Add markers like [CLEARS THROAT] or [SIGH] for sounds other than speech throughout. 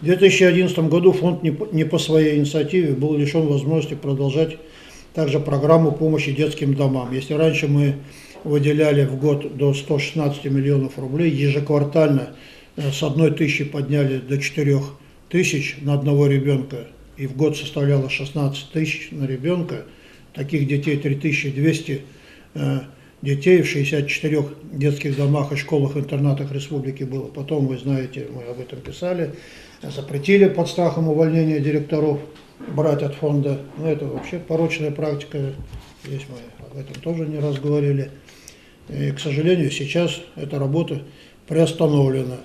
В 2011 году фонд не по, своей инициативе был лишен возможности продолжать также программу помощи детским домам. Если раньше мы выделяли в год до 116 миллионов рублей, ежеквартально э, с одной тысячи подняли до 4 тысяч на одного ребенка, и в год составляло 16 тысяч на ребенка, таких детей 3200 э, детей в 64 детских домах и школах-интернатах республики было. Потом, вы знаете, мы об этом писали, запретили под страхом увольнения директоров брать от фонда. Ну, это вообще порочная практика. Здесь мы об этом тоже не раз говорили. И, к сожалению, сейчас эта работа приостановлена.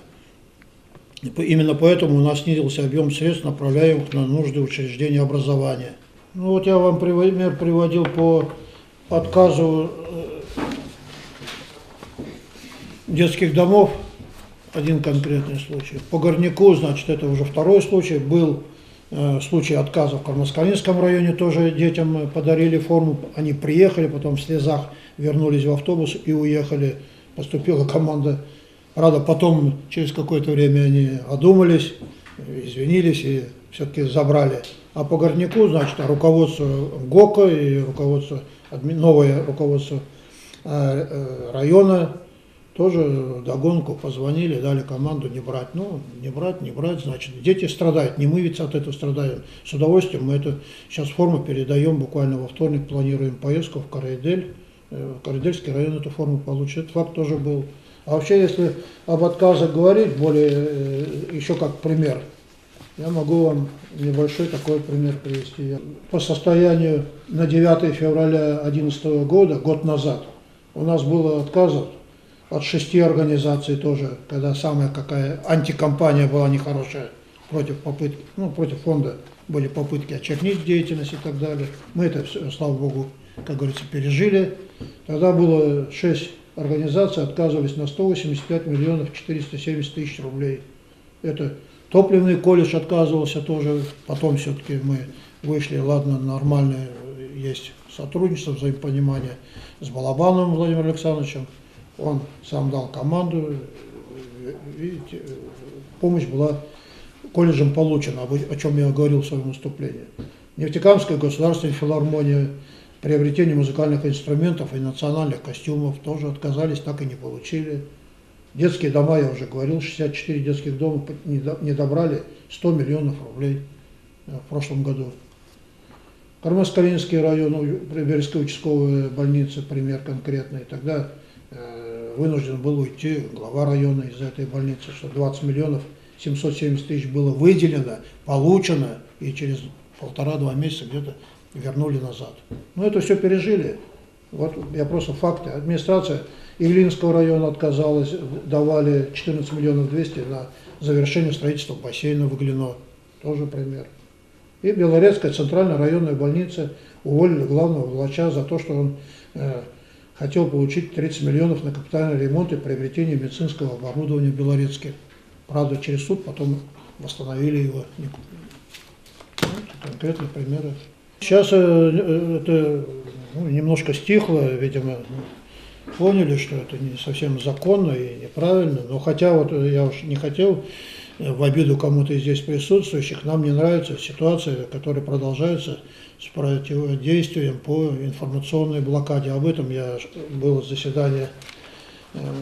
Именно поэтому у нас снизился объем средств, направляемых на нужды учреждения образования. Ну вот я вам пример приводил по отказу э, детских домов, один конкретный случай. По горняку, значит, это уже второй случай, был э, случай отказа в Кармаскалинском районе, тоже детям подарили форму, они приехали, потом в слезах вернулись в автобус и уехали. Поступила команда. Правда, потом, через какое-то время они одумались, извинились и все-таки забрали. А по горняку, значит, руководство ГОКа и руководство, новое руководство э, э, района тоже догонку позвонили, дали команду не брать. Ну, не брать, не брать, значит, дети страдают, не мы ведь от этого страдаем. С удовольствием мы это сейчас форму передаем, буквально во вторник планируем поездку в Карайдель. Э, Карайдельский район эту форму получит. Этот факт тоже был. А вообще, если об отказах говорить, более, э, еще как пример, я могу вам небольшой такой пример привести. По состоянию на 9 февраля 2011 года, год назад, у нас было отказов от шести организаций тоже, когда самая какая антикомпания была нехорошая против попытки, ну, против фонда были попытки очернить деятельность и так далее. Мы это все, слава богу, как говорится, пережили. Тогда было шесть организаций, отказывались на 185 миллионов 470 тысяч рублей. Это топливный колледж отказывался тоже, потом все-таки мы вышли, ладно, нормальное есть сотрудничество, взаимопонимание с Балабановым Владимиром Александровичем. Он сам дал команду, видите, помощь была колледжем получена, о чем я говорил в своем выступлении. Нефтекамская государственная филармония, приобретение музыкальных инструментов и национальных костюмов тоже отказались, так и не получили. Детские дома, я уже говорил, 64 детских дома не добрали 100 миллионов рублей э, в прошлом году. Кармас-Калинский район, ну, Бережская участковая больница, пример конкретный. Тогда э, вынужден был уйти глава района из этой больницы, что 20 миллионов 770 тысяч было выделено, получено, и через полтора-два месяца где-то вернули назад. Но это все пережили. Вот я просто факты. Администрация Ильинского района отказалась, давали 14 миллионов 200 на завершение строительства бассейна в Глино. Тоже пример. И Белорецкая центральная районная больница уволили главного врача за то, что он э, хотел получить 30 миллионов на капитальный ремонт и приобретение медицинского оборудования в Белорецке. Правда, через суд потом восстановили его. Вот конкретные примеры. Сейчас э, э, это ну, немножко стихло, видимо, поняли, что это не совсем законно и неправильно, но хотя вот я уж не хотел в обиду кому-то из здесь присутствующих, нам не нравится ситуация, которая продолжается с противодействием по информационной блокаде. Об этом я было заседание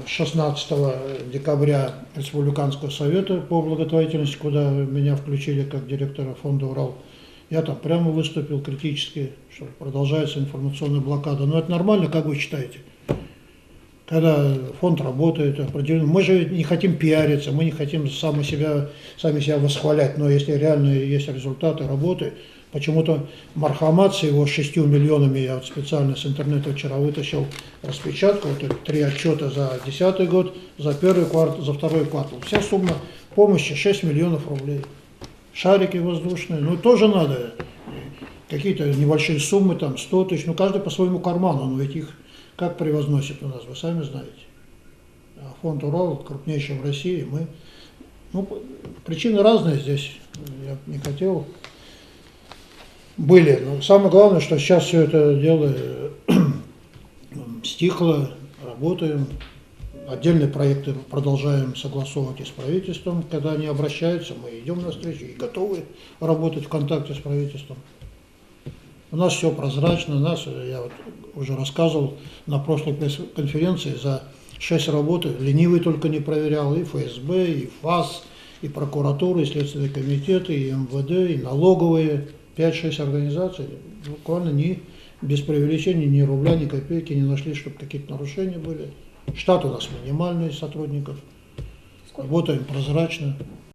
16 декабря Республиканского совета по благотворительности, куда меня включили как директора фонда «Урал». Я там прямо выступил критически, что продолжается информационная блокада. Но это нормально, как вы считаете? Когда фонд работает, определенно. Мы же не хотим пиариться, мы не хотим сами себя, сами себя восхвалять, но если реально есть результаты работы, почему-то Мархамат с его шестью миллионами, я вот специально с интернета вчера вытащил распечатку, вот три отчета за десятый год, за первый квартал, за второй квартал. Вся сумма помощи 6 миллионов рублей шарики воздушные, ну тоже надо какие-то небольшие суммы, там 100 тысяч, ну каждый по своему карману, но ведь их как превозносит у нас, вы сами знаете. А фонд Урал крупнейший в России, мы, ну, причины разные здесь, я не хотел, были, но самое главное, что сейчас все это дело [CLEARS THROAT] стихло, работаем, Отдельные проекты продолжаем согласовывать и с правительством. Когда они обращаются, мы идем навстречу и готовы работать в контакте с правительством. У нас все прозрачно, у нас, я вот уже рассказывал на прошлой конференции, за шесть работы ленивый только не проверял и ФСБ, и ФАС, и прокуратура, и Следственный комитет, и МВД, и налоговые, 5-6 организаций, буквально ни без преувеличения ни рубля, ни копейки не нашли, чтобы какие-то нарушения были. Штат у нас минимальный сотрудников. Сколько? Работаем прозрачно.